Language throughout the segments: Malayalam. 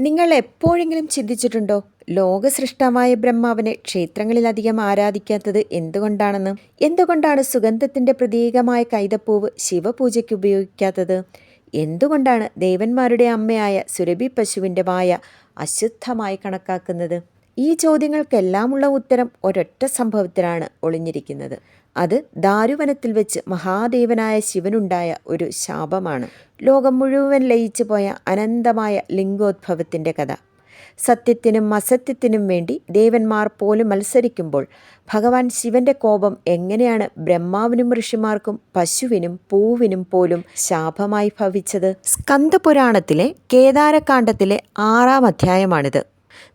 നിങ്ങൾ എപ്പോഴെങ്കിലും ചിന്തിച്ചിട്ടുണ്ടോ? ലോകസൃഷ്ടമായ ബ്രഹ്മാവിനെ ക്ഷേത്രങ്ങളിലധികം ആരാധിക്കാത്തത് എന്തുകൊണ്ടാണെന്ന് എന്തുകൊണ്ടാണ് സുഗന്ധത്തിന്റെ പ്രതീകമായ കൈതപ്പൂവ് ശിവപൂജയ്ക്ക് ഉപയോഗിക്കാത്തത്? എന്തുകൊണ്ടാണ് ദേവന്മാരുടെ അമ്മയായ സുരഭി പശുവിന്റെ വായ അശുദ്ധമായി കണക്കാക്കുന്നത്? ഈ ചോദ്യങ്ങൾക്കെല്ലാമുള്ള ഉത്തരം ഒരൊറ്റ സംഭവത്തിലാണ് ഒളിഞ്ഞിരിക്കുന്നത്. അത് ദാരുവനത്തിൽ വെച്ച് മഹാദേവനായ ശിവനുണ്ടായ ഒരു ശാപമാണ്. ലോകം മുഴുവൻ ലയിച്ചു പോയ അനന്തമായ ലിംഗോദ്ഭവത്തിന്റെ കഥ. സത്യത്തിനും അസത്യത്തിനും വേണ്ടി ദേവന്മാർ പോലും മത്സരിക്കുമ്പോൾ ഭഗവാൻ ശിവന്റെ കോപം എങ്ങനെയാണ് ബ്രഹ്മാവിനും ഋഷിമാർക്കും പശുവിനും പൂവിനും പോലും ശാപമായി ഭവിച്ചത്? സ്കന്ദപുരാണത്തിലെ കേദാരകാണ്ഡത്തിലെ ആറാം അധ്യായമാണിത്.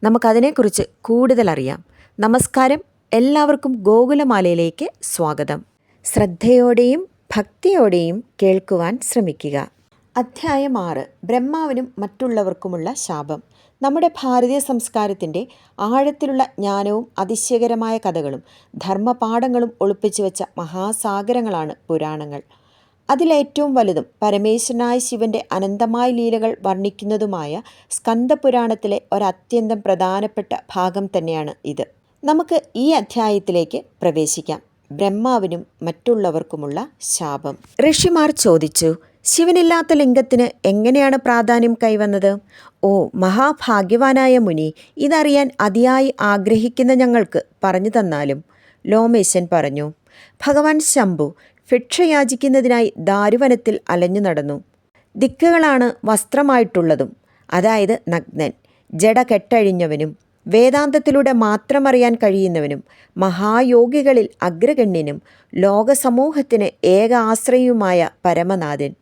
നമുക്കതിനെക്കുറിച്ച് കൂടുതൽ അറിയാം നമസ്കാരം. എല്ലാവർക്കും ഗോകുലമാലയിലേക്ക് സ്വാഗതം. ശ്രദ്ധയോടെയും ഭക്തിയോടെയും കേൾക്കുവാൻ ശ്രമിക്കുക. അധ്യായം ആറ്. ബ്രഹ്മാവിനും മറ്റുള്ളവർക്കുമുള്ള ശാപം. നമ്മുടെ ഭാരതീയ സംസ്കാരത്തിന്റെ ആഴത്തിലുള്ള ജ്ഞാനവും അതിശയകരമായ കഥകളും ധർമ്മപാഠങ്ങളും ഒളിപ്പിച്ചു വെച്ച മഹാസാഗരങ്ങളാണ് പുരാണങ്ങൾ. അതിലേറ്റവും വലുതും പരമേശ്വരനായ ശിവന്റെ അനന്തമായ ലീലകൾ വർണിക്കുന്നതുമായ സ്കന്ദപുരാണത്തിലെ ഒരത്യന്തം പ്രധാനപ്പെട്ട ഭാഗം തന്നെയാണ് ഇത്. നമുക്ക് ഈ അധ്യായത്തിലേക്ക് പ്രവേശിക്കാം. ബ്രഹ്മാവിനും മറ്റുള്ളവർക്കുമുള്ള ശാപം. ഋഷിമാർ ചോദിച്ചു ശിവനില്ലാത്ത ലിംഗത്തിന് എങ്ങനെയാണ് പ്രാധാന്യം കൈവന്നത്? ഓ മഹാഭാഗ്യവാനായ മുനി ഇതറിയാൻ അതിയായി ആഗ്രഹിക്കുന്ന ഞങ്ങൾക്ക് പറഞ്ഞു തന്നാലും ലോമേശൻ പറഞ്ഞു. ഭഗവാൻ ശംഭു ഭിക്ഷയാചിക്കുന്നതിനായി ദാരുവനത്തിൽ അലഞ്ഞു നടന്നു. ദിക്കുകളാണ് വസ്ത്രമായിട്ടുള്ളതും അതായത് നഗ്നൻ ജട കെട്ടഴിഞ്ഞവനും വേദാന്തത്തിലൂടെ മാത്രമറിയാൻ കഴിയുന്നവനും മഹായോഗികളിൽ അഗ്രഗണ്യനും ലോകസമൂഹത്തിന് ഏക ആശ്രയവുമായ പരമനാഥൻ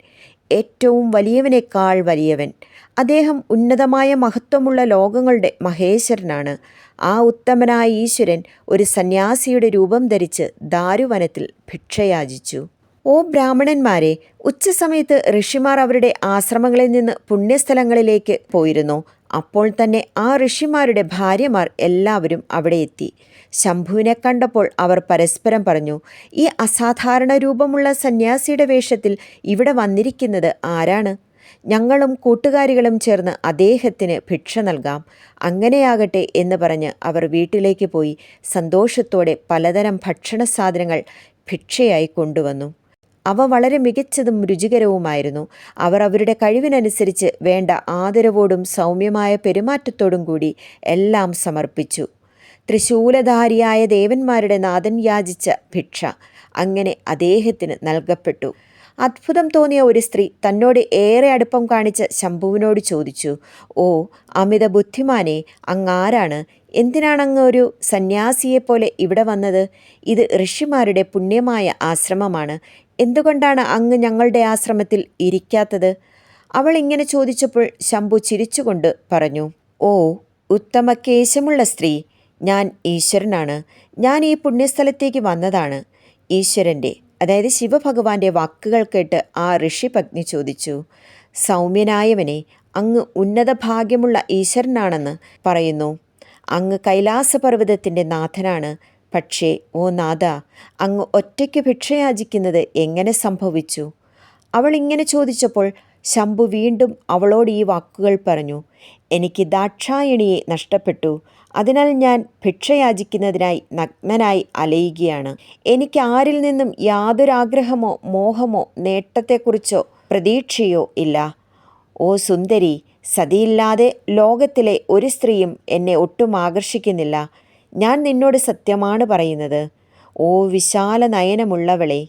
ഏറ്റവും വലിയവനേക്കാൾ വലിയവൻ. അദ്ദേഹം ഉന്നതമായ മഹത്വമുള്ള ലോകങ്ങളുടെ മഹേശ്വരനാണ്. ആ ഉത്തമനായ ഈശ്വരൻ ഒരു സന്യാസിയുടെ രൂപം ധരിച്ച് ദാരുവനത്തിൽ ഭിക്ഷയാചിച്ചു. ഓ ബ്രാഹ്മണന്മാരെ ഉച്ചസമയത്ത് ഋഷിമാർ അവരുടെ ആശ്രമങ്ങളിൽ നിന്ന് പുണ്യസ്ഥലങ്ങളിലേക്ക് പോയിരുന്നു. അപ്പോൾ തന്നെ ആ ഋഷിമാരുടെ ഭാര്യമാർ എല്ലാവരും അവിടെ എത്തി. ശംഭുവിനെ കണ്ടപ്പോൾ അവർ പരസ്പരം പറഞ്ഞു ഈ അസാധാരണ രൂപമുള്ള സന്യാസിയുടെ വേഷത്തിൽ ഇവിടെ വന്നിരിക്കുന്നത് ആരാണ്? ഞങ്ങളും കൂട്ടുകാരികളും ചേർന്ന് അദ്ദേഹത്തിന് ഭിക്ഷ നൽകാം. അങ്ങനെയാകട്ടെ എന്ന് പറഞ്ഞ് അവർ വീട്ടിലേക്ക് പോയി സന്തോഷത്തോടെ പലതരം ഭക്ഷണ സാധനങ്ങൾ ഭിക്ഷയായി കൊണ്ടുവന്നു. അവ വളരെ മികച്ചതും രുചികരവുമായിരുന്നു. അവർ അവരുടെ കഴിവിനനുസരിച്ച് വേണ്ട ആദരവോടും സൗമ്യമായ പെരുമാറ്റത്തോടും കൂടി എല്ലാം സമർപ്പിച്ചു. ത്രിശൂലധാരിയായ ദേവന്മാരുടെ നാഥൻ യാചിച്ച ഭിക്ഷ അങ്ങനെ അദ്ദേഹത്തിന് നൽകപ്പെട്ടു. അത്ഭുതം തോന്നിയ ഒരു സ്ത്രീ തന്നോട് ഏറെ അടുപ്പം കാണിച്ച ശംഭുവിനോട് ചോദിച്ചു ഓ അമിത ബുദ്ധിമാനെ അങ്ങാരാണ്? എന്തിനാണ് അങ്ങ് ഒരു സന്യാസിയെപ്പോലെ ഇവിടെ വന്നത്? ഇത് ഋഷിമാരുടെ പുണ്യമായ ആശ്രമമാണ്. എന്തുകൊണ്ടാണ് അങ്ങ് ഞങ്ങളുടെ ആശ്രമത്തിൽ ഇരിക്കാത്തത്? അവൾ ഇങ്ങനെ ചോദിച്ചപ്പോൾ ശംഭു ചിരിച്ചുകൊണ്ട് പറഞ്ഞു ഓ ഉത്തമ കേശമുള്ള സ്ത്രീ. ഞാൻ ഈശ്വരനാണ്. ഞാൻ ഈ പുണ്യസ്ഥലത്തേക്ക് വന്നതാണ്. ഈശ്വരന്റെ അതായത് ശിവഭഗവാന്റെ വാക്കുകൾ കേട്ട് ആ ഋഷിപത്നി ചോദിച്ചു സൗമ്യനായവനെ അങ്ങ് ഉന്നത ഭാഗ്യമുള്ള ഈശ്വരനാണെന്ന് പറയുന്നു. അങ്ങ് കൈലാസപർവതത്തിന്റെ നാഥനാണ്. പക്ഷേ ഓ നാഥ അങ്ങ് ഒറ്റയ്ക്ക് ഭിക്ഷയാചിക്കുന്നത് എങ്ങനെ സംഭവിച്ചു? അവൾ ഇങ്ങനെ ചോദിച്ചപ്പോൾ ശംഭു വീണ്ടും അവളോട് ഈ വാക്കുകൾ പറഞ്ഞു. എനിക്ക് ദാക്ഷായണിയെ നഷ്ടപ്പെട്ടു. അതിനാൽ ഞാൻ ഭിക്ഷയാചിക്കുന്നതിനായി നഗ്നനായി അലയുകയാണ്. എനിക്ക് ആരിൽ നിന്നും യാതൊരാഗ്രഹമോ മോഹമോ നേട്ടത്തെക്കുറിച്ചോ പ്രതീക്ഷയോ ഇല്ല. ഓ സുന്ദരി സതിയില്ലാതെ ലോകത്തിലെ ഒരു സ്ത്രീയും എന്നെ ഒട്ടും ആകർഷിക്കുന്നില്ല. ഞാൻ നിന്നോട് സത്യമാണ് പറയുന്നത്. ഓ വിശാല നയനമുള്ളവളെ.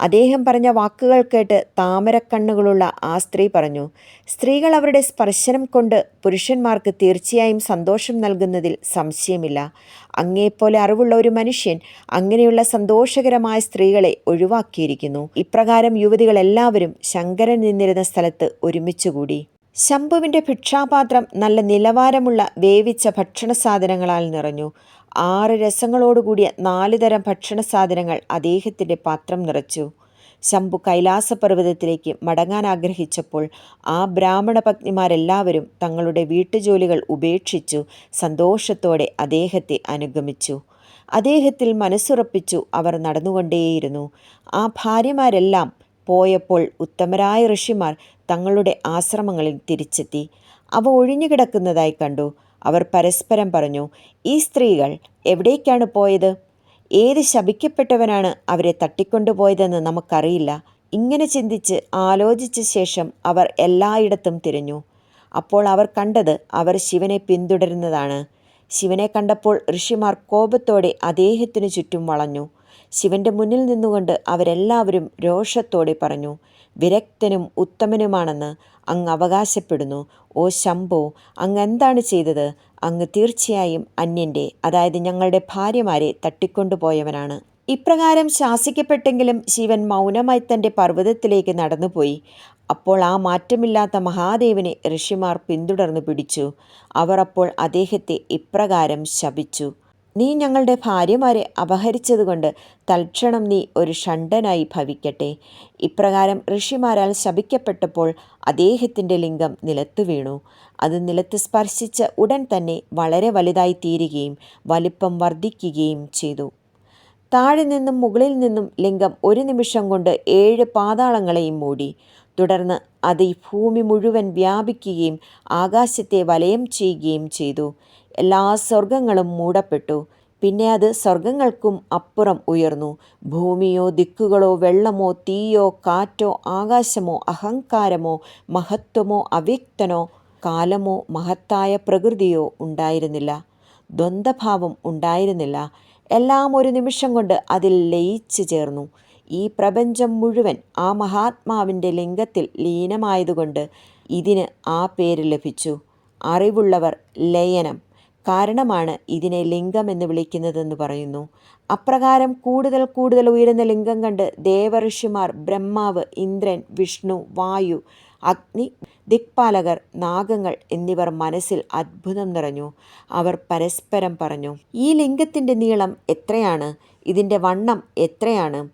അദ്ദേഹം പറഞ്ഞ വാക്കുകൾ കേട്ട് താമരക്കണ്ണുകളുള്ള ആ സ്ത്രീ പറഞ്ഞു സ്ത്രീകൾ അവരുടെ സ്പർശനം കൊണ്ട് പുരുഷന്മാർക്ക് തീർച്ചയായും സന്തോഷം നൽകുന്നതിൽ സംശയമില്ല. അങ്ങേപ്പോലെ അറിവുള്ള ഒരു മനുഷ്യൻ അങ്ങനെയുള്ള സന്തോഷകരമായ സ്ത്രീകളെ ഒഴിവാക്കിയിരിക്കുന്നു. ഇപ്രകാരം യുവതികളെല്ലാവരും ശങ്കരൻ നിന്നിരുന്ന സ്ഥലത്ത് ഒരുമിച്ചുകൂടി. ശംഭുവിന്റെ ഭിക്ഷാപാത്രം നല്ല നിലവാരമുള്ള വേവിച്ച ഭക്ഷണ സാധനങ്ങളാൽ നിറഞ്ഞു. ആറ് രസങ്ങളോടുകൂടിയ നാല് തരം ഭക്ഷണ സാധനങ്ങൾ അദ്ദേഹത്തിന്റെ പാത്രം നിറച്ചു. ശംഭു കൈലാസപർവതത്തിലേക്ക് മടങ്ങാൻ ആഗ്രഹിച്ചപ്പോൾ ആ ബ്രാഹ്മണ പത്നിമാരെല്ലാവരും തങ്ങളുടെ വീട്ടുജോലികൾ ഉപേക്ഷിച്ചു സന്തോഷത്തോടെ അദ്ദേഹത്തെ അനുഗമിച്ചു. അദ്ദേഹത്തിൽ മനസ്സുറപ്പിച്ചു അവർ നടന്നുകൊണ്ടേയിരുന്നു. ആ ഭാര്യമാരെല്ലാം പോയപ്പോൾ ഉത്തമരായ ഋഷിമാർ തങ്ങളുടെ ആശ്രമങ്ങളിൽ തിരിച്ചെത്തി. അവ ഒഴിഞ്ഞുകിടക്കുന്നതായി കണ്ടു. അവർ പരസ്പരം പറഞ്ഞു ഈ സ്ത്രീകൾ എവിടേക്കാണ് പോയത്? ഏത് ശപിക്കപ്പെട്ടവനാണ് അവരെ തട്ടിക്കൊണ്ടുപോയതെന്ന് നമുക്കറിയില്ല ഇങ്ങനെ ചിന്തിച്ച് ആലോചിച്ച ശേഷം അവർ എല്ലായിടത്തും തിരഞ്ഞു. അപ്പോൾ അവർ കണ്ടത് അവർ ശിവനെ പിന്തുടരുന്നതാണ്. ശിവനെ കണ്ടപ്പോൾ ഋഷിമാർ കോപത്തോടെ അദ്ദേഹത്തിനു ചുറ്റും വളഞ്ഞു. ശിവന്റെ മുന്നിൽ നിന്നുകൊണ്ട് അവരെല്ലാവരും രോഷത്തോടെ പറഞ്ഞു വിരക്തനും ഉത്തമനുമാണെന്ന് അങ്ങ് അവകാശപ്പെടുന്നു. ഓ ശംഭോ അങ്ങ് എന്താണ് ചെയ്തത്? അങ്ങ് തീർച്ചയായും അന്യന്റെ അതായത് ഞങ്ങളുടെ ഭാര്യമാരെ തട്ടിക്കൊണ്ടുപോയവനാണ്. ഇപ്രകാരം ശാസിക്കപ്പെട്ടെങ്കിലും ശിവൻ മൗനമായി തന്റെ പർവതത്തിലേക്ക് നടന്നുപോയി. അപ്പോൾ ആ മാറ്റമില്ലാത്ത മഹാദേവനെ ഋഷിമാർ പിന്തുടർന്നു പിടിച്ചു. അവർ അപ്പോൾ അദ്ദേഹത്തെ ഇപ്രകാരം ശപിച്ചു. നീ ഞങ്ങളുടെ ഭാര്യമാരെ അപഹരിച്ചതുകൊണ്ട് തൽക്ഷണം നീ ഒരു ഷണ്ടനായി ഭവിക്കട്ടെ. ഇപ്രകാരം ഋഷിമാരാൽ ശപിക്കപ്പെട്ടപ്പോൾ അദ്ദേഹത്തിന്റെ ലിംഗം നിലത്തു വീണു. അത് നിലത്ത് സ്പർശിച്ച ഉടൻ തന്നെ വളരെ വലുതായി തീരുകയും വലിപ്പം വർദ്ധിക്കുകയും ചെയ്തു. താഴെ നിന്നും മുകളിൽ നിന്നും ലിംഗം ഒരു നിമിഷം കൊണ്ട് ഏഴ് പാതാളങ്ങളെയും മൂടി. തുടർന്ന് അത് ഈ ഭൂമി മുഴുവൻ വ്യാപിക്കുകയും ആകാശത്തെ വലയം ചെയ്യുകയും ചെയ്തു. എല്ലാ സ്വർഗങ്ങളും മൂടപ്പെട്ടു. പിന്നെ അത് സ്വർഗങ്ങൾക്കും അപ്പുറം ഉയർന്നു. ഭൂമിയോ ദിക്കുകളോ വെള്ളമോ തീയോ കാറ്റോ ആകാശമോ അഹങ്കാരമോ മഹത്വമോ അവ്യക്തനോ കാലമോ മഹത്തായ പ്രകൃതിയോ ഉണ്ടായിരുന്നില്ല. ദ്വന്ദ്ഭാവം ഉണ്ടായിരുന്നില്ല. എല്ലാം ഒരു നിമിഷം കൊണ്ട് അതിൽ ലയിച്ചു ചേർന്നു. ഈ പ്രപഞ്ചം മുഴുവൻ ആ മഹാത്മാവിന്റെ ലിംഗത്തിൽ ലീനമായതുകൊണ്ട് ഇതിന് ആ പേര് ലഭിച്ചു. അറിവുള്ളവർ ലയനം. കാരണമാണ് ഇതിനെ ലിംഗം എന്ന് വിളിക്കുന്നതെന്ന് പറയുന്നു. അപ്രകാരം കൂടുതൽ കൂടുതൽ ഉയരുന്ന ലിംഗം കണ്ട് ദേവഋഷിമാർ ബ്രഹ്മാവ് ഇന്ദ്രൻ വിഷ്ണു വായു അഗ്നി ദിക്പാലകർ നാഗങ്ങൾ എന്നിവർ മനസ്സിൽ അത്ഭുതം നിറഞ്ഞു. അവർ പരസ്പരം പറഞ്ഞു ഈ ലിംഗത്തിന്റെ നീളം എത്രയാണ്? ഇതിന്റെ വണ്ണം എത്രയാണ്?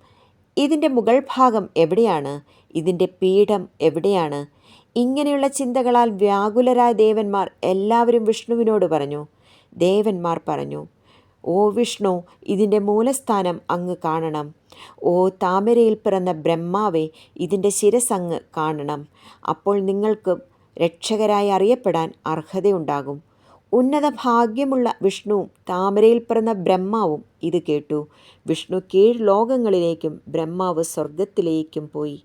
ഇതിന്റെ മുകൾ ഭാഗം എവിടെയാണ്? ഇതിന്റെ പീഠം എവിടെയാണ്? ഇങ്ങനെയുള്ള ചിന്തകളാൽ വ്യാകുലരായ ദേവന്മാർ എല്ലാവരും വിഷ്ണുവിനോട് പറഞ്ഞു ദേവന്മാർ പറഞ്ഞു ഓ വിഷ്ണു ഇതിന്റെ മൂലസ്ഥാനം അങ്ങ് കാണണം. ഓ താമരയിൽ പിറന്ന ബ്രഹ്മാവെ ഇതിന്റെ ശിരസങ്ങ് കാണണം. അപ്പോൾ നിങ്ങൾക്ക് രക്ഷകരായി അറിയപ്പെടാൻ അർഹതയുണ്ടാകും. ഉന്നത ഭാഗ്യമുള്ള വിഷ്ണുവും താമരയിൽ പിറന്ന ബ്രഹ്മാവും ഇത് കേട്ടു. വിഷ്ണു കീഴ് ലോകങ്ങളിലേക്കും ബ്രഹ്മാവ് സ്വർഗത്തിലേക്കും പോയി.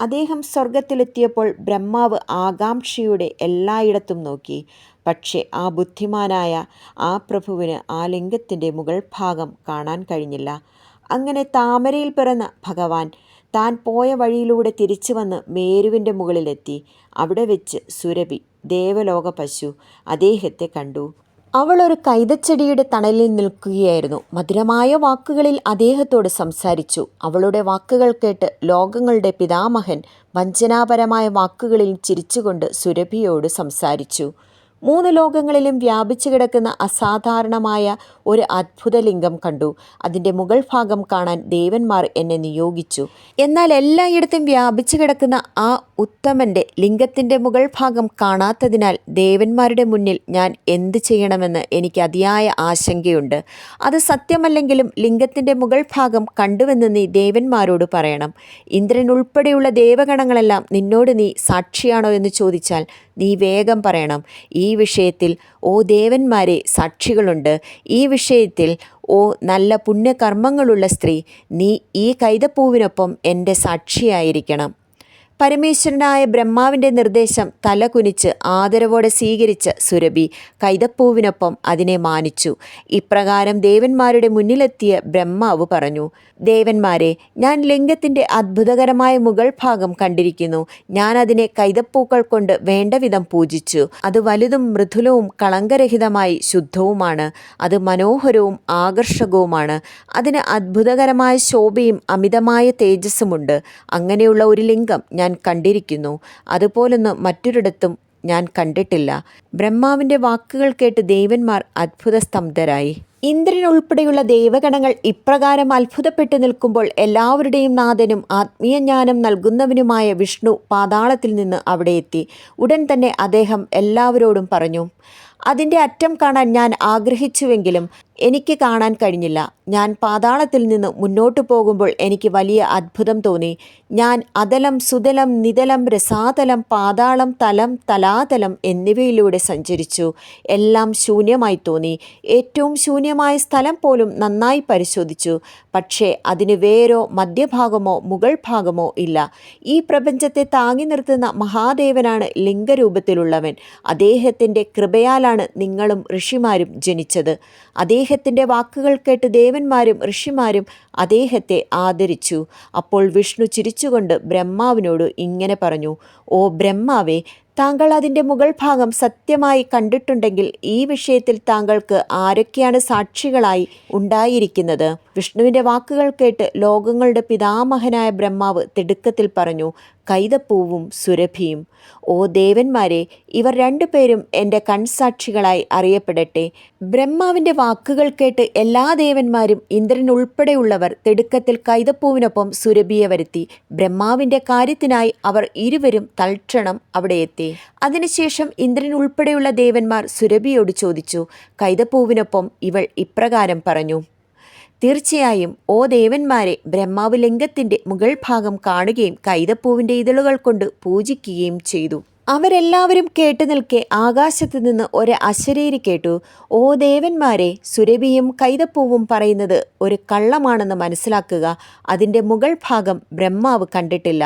അദ്ദേഹം സ്വർഗത്തിലെത്തിയപ്പോൾ ബ്രഹ്മാവ് ആകാംക്ഷയുടെ എല്ലായിടത്തും നോക്കി. പക്ഷേ ആ ബുദ്ധിമാനായ ആ പ്രഭുവിന് ആ ലിംഗത്തിന്റെ മുകൾ ഭാഗം കാണാൻ കഴിഞ്ഞില്ല. അങ്ങനെ താമരയിൽ പിറന്ന ഭഗവാൻ താൻ പോയ വഴിയിലൂടെ തിരിച്ചു വന്ന് മേരുവിന്റെ മുകളിലെത്തി. അവിടെ വെച്ച് സുരഭി ദേവലോക പശു അദ്ദേഹത്തെ കണ്ടു. അവൾ ഒരു കൈതച്ചെടിയുടെ തണലിൽ നിൽക്കുകയായിരുന്നു. മധുരമായ വാക്കുകളിൽ അദ്ദേഹത്തോട് സംസാരിച്ചു. അവളുടെ വാക്കുകൾ കേട്ട് ലോകങ്ങളുടെ പിതാമഹൻ വഞ്ചനാപരമായ വാക്കുകളിൽ ചിരിച്ചുകൊണ്ട് സുരഭിയോട് സംസാരിച്ചു. മൂന്ന് ലോകങ്ങളിലും വ്യാപിച്ചു കിടക്കുന്ന അസാധാരണമായ ഒരു അത്ഭുത ലിംഗം കണ്ടു. അതിന്റെ മുകൾ ഭാഗം കാണാൻ ദേവന്മാർ എന്നെ നിയോഗിച്ചു. എന്നാൽ എല്ലായിടത്തും വ്യാപിച്ചു കിടക്കുന്ന ആ ഉത്തമന്റെ ലിംഗത്തിന്റെ മുകൾ ഭാഗം കാണാത്തതിനാൽ ദേവന്മാരുടെ മുന്നിൽ ഞാൻ എന്ത് ചെയ്യണമെന്ന് എനിക്ക് അതിയായ ആശങ്കയുണ്ട്. അത് സത്യമല്ലെങ്കിലും ലിംഗത്തിന്റെ മുകൾ ഭാഗം കണ്ടുവെന്ന് നീ ദേവന്മാരോട് പറയണം. ഇന്ദ്രൻ ഉൾപ്പെടെയുള്ള ദേവഗണങ്ങളെല്ലാം നിന്നോട് നീ സാക്ഷിയാണോ എന്ന് ചോദിച്ചാൽ നീ വേഗം പറയണം. ഈ വിഷയത്തിൽ ഓ ദേവന്മാരെ സാക്ഷികളുണ്ട്. ഈ വിഷയത്തിൽ ഓ നല്ല പുണ്യകർമ്മങ്ങളുള്ള സ്ത്രീ നീ ഈ കൈതപ്പൂവിനൊപ്പം എന്റെ സാക്ഷിയായിരിക്കണം. പരമേശ്വരനായ ബ്രഹ്മാവിന്റെ നിർദ്ദേശം തലകുനിച്ച് ആദരവോടെ സ്വീകരിച്ച സുരഭി കൈതപ്പൂവിനൊപ്പം അതിനെ മാനിച്ചു. ഇപ്രകാരം ദേവന്മാരുടെ മുന്നിലെത്തിയ ബ്രഹ്മാവ് പറഞ്ഞു ദേവന്മാരെ ഞാൻ ലിംഗത്തിന്റെ അത്ഭുതകരമായ മുകൾ ഭാഗം കണ്ടിരിക്കുന്നു. ഞാൻ അതിനെ കൈതപ്പൂക്കൾ കൊണ്ട് വേണ്ട വിധം പൂജിച്ചു. അത് വലുതും മൃദുലവും കളങ്കരഹിതമായി ശുദ്ധവുമാണ്. അത് മനോഹരവും ആകർഷകവുമാണ്. അതിന് അത്ഭുതകരമായ ശോഭയും അമിതമായ തേജസ്സുമുണ്ട്. അങ്ങനെയുള്ള ഒരു ലിംഗം ഞാൻ കണ്ടിരിക്കുന്നു. അതുപോലൊന്നും മറ്റൊരിടത്തും ഞാൻ കണ്ടിട്ടില്ല. ബ്രഹ്മാവിന്റെ വാക്കുകൾ കേട്ട് ദേവന്മാർ അത്ഭുത സ്തംഭരായി ഇന്ദ്രൻ ഉൾപ്പെടെയുള്ള ദേവഗണങ്ങൾ ഇപ്രകാരം അത്ഭുതപ്പെട്ടു നിൽക്കുമ്പോൾ എല്ലാവരുടെയും നാഥനും ആത്മീയജ്ഞാനം നൽകുന്നവനുമായ വിഷ്ണു പാതാളത്തിൽ നിന്ന് അവിടെ എത്തി. ഉടൻ തന്നെ അദ്ദേഹം എല്ലാവരോടും പറഞ്ഞു അതിന്റെ അറ്റം കാണാൻ ഞാൻ ആഗ്രഹിച്ചുവെങ്കിലും എനിക്ക് കാണാൻ കഴിഞ്ഞില്ല. ഞാൻ പാതാളത്തിൽ നിന്ന് മുന്നോട്ടു പോകുമ്പോൾ എനിക്ക് വലിയ അത്ഭുതം തോന്നി. ഞാൻ അതലം സുതലം നിതലം രസാതലം പാതാളം തലം തലാതലം എന്നിവയിലൂടെ സഞ്ചരിച്ചു. എല്ലാം ശൂന്യമായി തോന്നി. ഏറ്റവും ശൂന്യമായ സ്ഥലം പോലും നന്നായി പരിശോധിച്ചു. പക്ഷേ അതിന് വേരോ മധ്യഭാഗമോ മുകൾ ഭാഗമോ ഇല്ല. ഈ പ്രപഞ്ചത്തെ താങ്ങി നിർത്തുന്ന മഹാദേവനാണ് ലിംഗരൂപത്തിലുള്ളവൻ. അദ്ദേഹത്തിന്റെ കൃപയാലാണ് നിങ്ങളും ഋഷിമാരും ജനിച്ചത്. അദ്ദേഹത്തിന്റെ വാക്കുകൾ കേട്ട് ദേവന്മാരും ഋഷിമാരും അദ്ദേഹത്തെ ആദരിച്ചു. അപ്പോൾ വിഷ്ണു ചിരിച്ചുകൊണ്ട് ബ്രഹ്മാവിനോട് ഇങ്ങനെ പറഞ്ഞു ഓ ബ്രഹ്മാവേ താങ്കൾ അതിന്റെ മുകൾ ഭാഗം സത്യമായി കണ്ടിട്ടുണ്ടെങ്കിൽ ഈ വിഷയത്തിൽ താങ്കൾക്ക് ആരൊക്കെയാണ് സാക്ഷികളായി ഉണ്ടായിരിക്കുന്നത്? വിഷ്ണുവിന്റെ വാക്കുകൾ കേട്ട് ലോകങ്ങളുടെ പിതാമഹനായ ബ്രഹ്മാവ് തിടുക്കത്തിൽ പറഞ്ഞു കൈതപ്പൂവും സുരഭിയും. ഓ ദേവന്മാരെ ഇവർ രണ്ടുപേരും എന്റെ കൺസാക്ഷികളായി അറിയപ്പെടട്ടെ. ബ്രഹ്മാവിന്റെ വാക്കുകൾ കേട്ട് എല്ലാ ദേവന്മാരും ഇന്ദ്രൻ ഉൾപ്പെടെയുള്ളവർ തിടുക്കത്തിൽ കൈതപ്പൂവിനൊപ്പം സുരഭിയെ വരുത്തി. ബ്രഹ്മാവിന്റെ കാര്യത്തിനായി അവർ ഇരുവരും തൽക്ഷണം അവിടെ എത്തി. അതിനുശേഷം ഇന്ദ്രൻ ഉൾപ്പെടെയുള്ള ദേവന്മാർ സുരഭിയോട് ചോദിച്ചു കൈതപ്പൂവിനൊപ്പം ഇവൾ ഇപ്രകാരം പറഞ്ഞു തീർച്ചയായും ഓ ദേവന്മാരെ ബ്രഹ്മാവ് ലിംഗത്തിന്റെ മുകൾ ഭാഗം കാണുകയും കൈതപ്പൂവിന്റെ ഇതളുകൾ കൊണ്ട് പൂജിക്കുകയും ചെയ്തു. അവരെല്ലാവരും കേട്ടു നിൽക്കെ ആകാശത്ത് നിന്ന് ഒരു അശരീരി കേട്ടു. ഓ ദേവന്മാരെ സുരഭിയും കൈതപ്പൂവും പറയുന്നത് ഒരു കള്ളമാണെന്ന് മനസ്സിലാക്കുക. അതിന്റെ മുകൾ ഭാഗം ബ്രഹ്മാവ് കണ്ടിട്ടില്ല.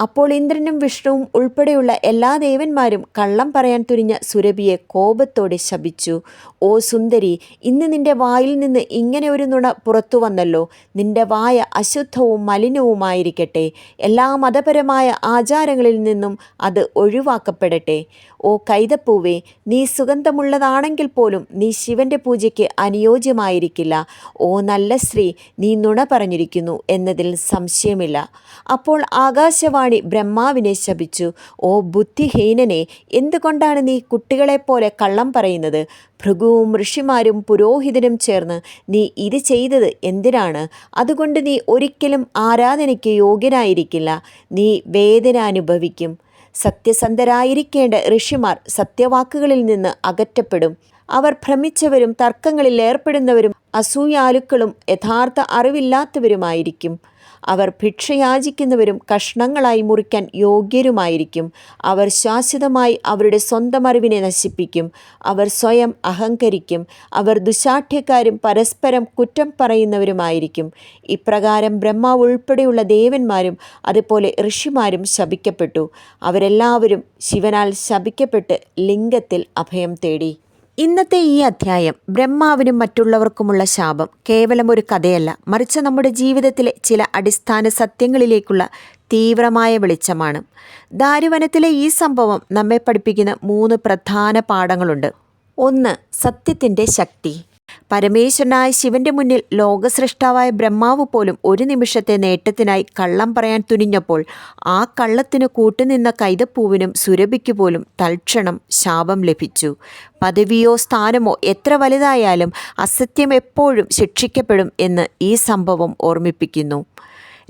അപ്പോൾ ഇന്ദ്രനും വിഷ്ണുവും ഉൾപ്പെടെയുള്ള എല്ലാ ദേവന്മാരും കള്ളം പറയാൻ തുനിഞ്ഞ സുരഭിയെ കോപത്തോടെ ശപിച്ചു. ഓ സുന്ദരി ഇന്ന് നിന്റെ വായിൽ നിന്ന് ഇങ്ങനെ ഒരു നുണ പുറത്തു വന്നല്ലോ. നിന്റെ വായ അശുദ്ധവും മലിനവുമായിരിക്കട്ടെ. എല്ലാ മതപരമായ ആചാരങ്ങളിൽ നിന്നും അത് ഒഴിവാക്കപ്പെടട്ടെ. ഓ കൈതപ്പൂവേ നീ സുഗന്ധമുള്ളതാണെങ്കിൽ പോലും നീ ശിവന്റെ പൂജയ്ക്ക് അനുയോജ്യമായിരിക്കില്ല. ഓ നല്ല സ്ത്രീ നീ നുണ പറഞ്ഞിരിക്കുന്നു എന്നതിൽ സംശയമില്ല. അപ്പോൾ ആകാശവാണി ബ്രഹ്മാവിനെ ശപിച്ചു. ഓ ബുദ്ധിഹീനനെ എന്തുകൊണ്ടാണ് നീ കുട്ടികളെപ്പോലെ കള്ളം പറയുന്നത്? ഭൃഗുവും ഋഷിമാരും പുരോഹിതനും ചേർന്ന് നീ ഇത് ചെയ്തത് എന്തിനാണ്? അതുകൊണ്ട് നീ ഒരിക്കലും ആരാധനയ്ക്ക് യോഗ്യനായിരിക്കില്ല. നീ വേദന അനുഭവിക്കും. സത്യസന്ധരായിരിക്കേണ്ട ഋഷിമാർ സത്യവാക്കുകളിൽ നിന്ന് അകറ്റപ്പെടും. അവർ ഭ്രമിച്ചവരും തർക്കങ്ങളിൽ ഏർപ്പെടുന്നവരും അസൂയാലുക്കളും യഥാർത്ഥ അറിവില്ലാത്തവരുമായിരിക്കും. അവർ ഭിക്ഷയാചിക്കുന്നവരും കഷ്ണങ്ങളായി മുറിക്കാൻ യോഗ്യരുമായിരിക്കും. അവർ ശാശ്വതമായി അവരുടെ സ്വന്തം അറിവിനെ നശിപ്പിക്കും. അവർ സ്വയം അഹങ്കരിക്കും. അവർ ദുശാഠ്യക്കാരും പരസ്പരം കുറ്റം പറയുന്നവരുമായിരിക്കും. ഇപ്രകാരം ബ്രഹ്മാവ് ഉൾപ്പെടെയുള്ള ദേവന്മാരും അതുപോലെ ഋഷിമാരും ശപിക്കപ്പെട്ടു. അവരെല്ലാവരും ശിവനാൽ ശപിക്കപ്പെട്ട് ലിംഗത്തിൽ അഭയം തേടി. ഇന്നത്തെ ഈ അധ്യായം ബ്രഹ്മാവിനും മറ്റുള്ളവർക്കുമുള്ള ശാപം കേവലം ഒരു കഥയല്ല. മറിച്ച് നമ്മുടെ ജീവിതത്തിലെ ചില അടിസ്ഥാന സത്യങ്ങളിലേക്കുള്ള തീവ്രമായ വെളിച്ചമാണ്. ദാരുവനത്തിലെ ഈ സംഭവം നമ്മെ പഠിപ്പിക്കുന്ന മൂന്ന് പ്രധാന പാഠങ്ങളുണ്ട്. ഒന്ന് സത്യത്തിന്റെ ശക്തി. പരമേശ്വരനായ ശിവന്റെ മുന്നിൽ ലോകസൃഷ്ടാവായ ബ്രഹ്മാവ് പോലും ഒരു നിമിഷത്തെ നേട്ടത്തിനായി കള്ളം പറയാൻ തുനിഞ്ഞപ്പോൾ ആ കള്ളത്തിന് കൂട്ടുനിന്ന കൈതപ്പൂവിനും സുരഭിക്കു പോലും തൽക്ഷണം ശാപം ലഭിച്ചു. പദവിയോ സ്ഥാനമോ എത്ര വലുതായാലും അസത്യം എപ്പോഴും ശിക്ഷിക്കപ്പെടും എന്ന് ഈ സംഭവം ഓർമ്മിപ്പിക്കുന്നു.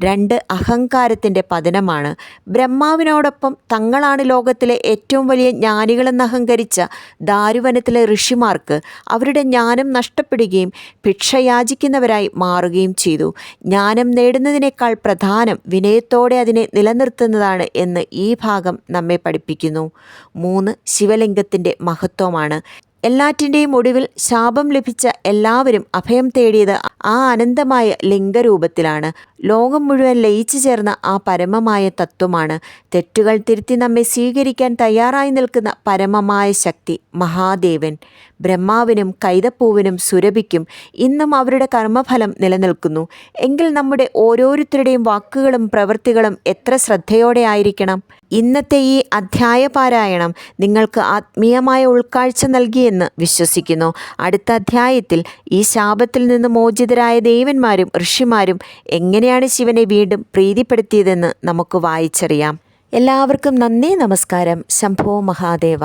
രണ്ട് അഹങ്കാരത്തിന്റെ പതനമാണ്. ബ്രഹ്മാവിനോടൊപ്പം തങ്ങളാണ് ലോകത്തിലെ ഏറ്റവും വലിയ ജ്ഞാനികളെന്ന് അഹങ്കരിച്ച ദാരുവനത്തിലെ ഋഷിമാർക്ക് അവരുടെ ജ്ഞാനം നഷ്ടപ്പെടുകയും ഭിക്ഷയാചിക്കുന്നവരായി മാറുകയും ചെയ്തു. ജ്ഞാനം നേടുന്നതിനേക്കാൾ പ്രധാനം വിനയത്തോടെ അതിനെ നിലനിർത്തുന്നതാണ് എന്ന് ഈ ഭാഗം നമ്മെ പഠിപ്പിക്കുന്നു. മൂന്ന് ശിവലിംഗത്തിന്റെ മഹത്വമാണ്. എല്ലാറ്റിന്റെയും ഒടുവിൽ ശാപം ലഭിച്ച എല്ലാവരും അഭയം തേടിയത് ആ അനന്തമായ ലിംഗരൂപത്തിലാണ്. ലോകം മുഴുവൻ ലയിച്ചു ചേർന്ന ആ പരമമായ തത്വമാണ്. തെറ്റുകൾ തിരുത്തി നമ്മെ സ്വീകരിക്കാൻ തയ്യാറായി നിൽക്കുന്ന പരമമായ ശക്തി മഹാദേവൻ. ബ്രഹ്മാവിനും കൈതപ്പൂവിനും സുരഭിക്കും. ഇന്നും അവരുടെ കർമ്മഫലം നിലനിൽക്കുന്നു. എങ്കിൽ നമ്മുടെ ഓരോരുത്തരുടെയും വാക്കുകളും പ്രവൃത്തികളും എത്ര ശ്രദ്ധയോടെ ആയിരിക്കണം? ഇന്നത്തെ ഈ അധ്യായ പാരായണം നിങ്ങൾക്ക് ആത്മീയമായ ഉൾക്കാഴ്ച നൽകിയെന്ന് വിശ്വസിക്കുന്നു. അടുത്ത അധ്യായത്തിൽ ഈ ശാപത്തിൽ നിന്ന് മോചിതരായ ദേവന്മാരും ഋഷിമാരും എങ്ങനെയാണ് ശിവനെ വീണ്ടും പ്രീതിപ്പെടുത്തിയതെന്ന് നമുക്ക് വായിച്ചറിയാം. എല്ലാവർക്കും നന്ദി നമസ്കാരം. ശംഭോ മഹാദേവ.